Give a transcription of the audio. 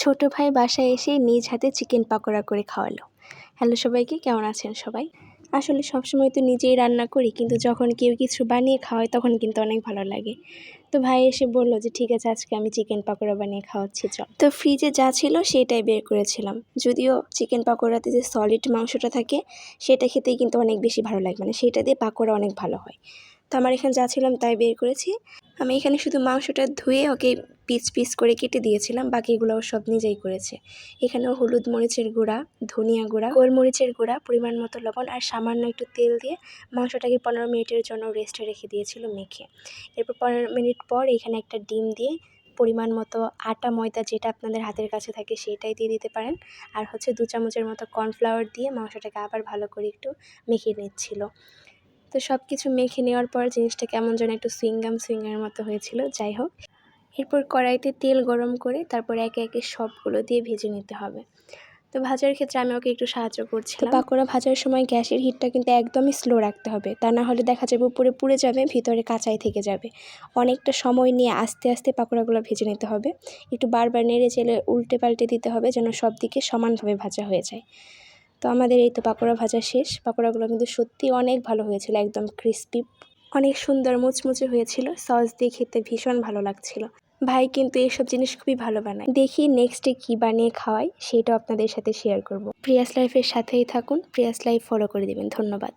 ছোট ভাই বাসায় এসে নিজ হাতে চিকেন পাকোড়া করে খাওয়ালো। হ্যালো সবাইকে, কেমন আছেন সবাই? আসলে সবসময় তো নিজেই রান্না করি, কিন্তু যখন কেউ কিছু বানিয়ে খাওয়ায় তখন কিন্তু অনেক ভালো লাগে। তো ভাই এসে বলল যে, ঠিক আছে, আজকে আমি চিকেন পাকোড়া বানিয়ে খাওয়াচ্ছি, চল। তো ফ্রিজে যা ছিল সেটাই বের করেছিলাম। যদিও চিকেন পাকোড়াতে যে সলিড মাংসটা থাকে, সেটা খেতেই কিন্তু অনেক বেশি ভালো লাগে। মানে সেটা দিয়ে পাকোড়া অনেক ভালো হয়। তো আমার এখানে যা ছিলাম তাই বের করেছি। আমি এখানে শুধু মাংসটা ধুয়ে ওকে পিস পিস করে কেটে দিয়েছিলাম বাকিগুলো ও সব নিজেই করেছে। এখানেও হলুদ মরিচের গুঁড়া, ধনিয়া গুঁড়া, গোলমরিচের গুঁড়া, পরিমাণ মতো লবণ আর সামান্য একটু তেল দিয়ে মাংসটাকে পনেরো মিনিটের জন্য রেস্টে রেখে দিয়েছিল মেখে। এরপর পনেরো মিনিট পর এখানে একটা ডিম দিয়ে পরিমাণ মতো আটা ময়দা যেটা আপনাদের হাতের কাছে থাকে সেটাই দিয়ে দিতে পারেন। আর হচ্ছে দু চামচের মতো কর্নফ্লাওয়ার দিয়ে মাংসটাকে আবার ভালো করে একটু মেখে নিচ্ছিল। তো সব কিছু মেখে নেওয়ার পর জিনিসটা কেমন যেন একটু সুইংগাম সুইংগামের মতো হয়েছিল। যাই হোক এরপর কড়াইতে তেল গরম করে তারপর একে একে সবগুলো দিয়ে ভেজে নিতে হবে। তো ভাজার ক্ষেত্রে আমি ওকে একটু সাহায্য করছিলাম। পাকোড়া ভাজার সময় গ্যাসের হিটটা কিন্তু একদমই স্লো রাখতে হবে। তা না হলে দেখা যাবে উপরে পুড়ে যাবে ভিতরে কাঁচাই থেকে যাবে। অনেকটা সময় নিয়ে আস্তে আস্তে পাকোড়াগুলো ভেজে নিতে হবে। একটু বারবার নেড়ে চেলে উল্টে পাল্টে দিতে হবে যেন সব দিকে সমানভাবে ভাজা হয়ে যায়। তো আমাদের এই তো পাকোড়া ভাজা শেষ। পাকোড়াগুলো কিন্তু সত্যি অনেক ভালো হয়েছিল একদম ক্রিস্পি অনেক সুন্দর মুচমুচে হয়েছিল সস দিয়ে খেতে ভীষণ ভালো লাগছিল। ভাই কিন্তু এইসব জিনিস খুবই ভালো বানায়। দেখি নেক্সটে কি বানিয়ে খাওয়াই, সেটাও আপনাদের সাথে শেয়ার করব। প্রিয়াস লাইফের সাথেই থাকুন প্রিয়াস লাইফ ফলো করে দেবেন, ধন্যবাদ।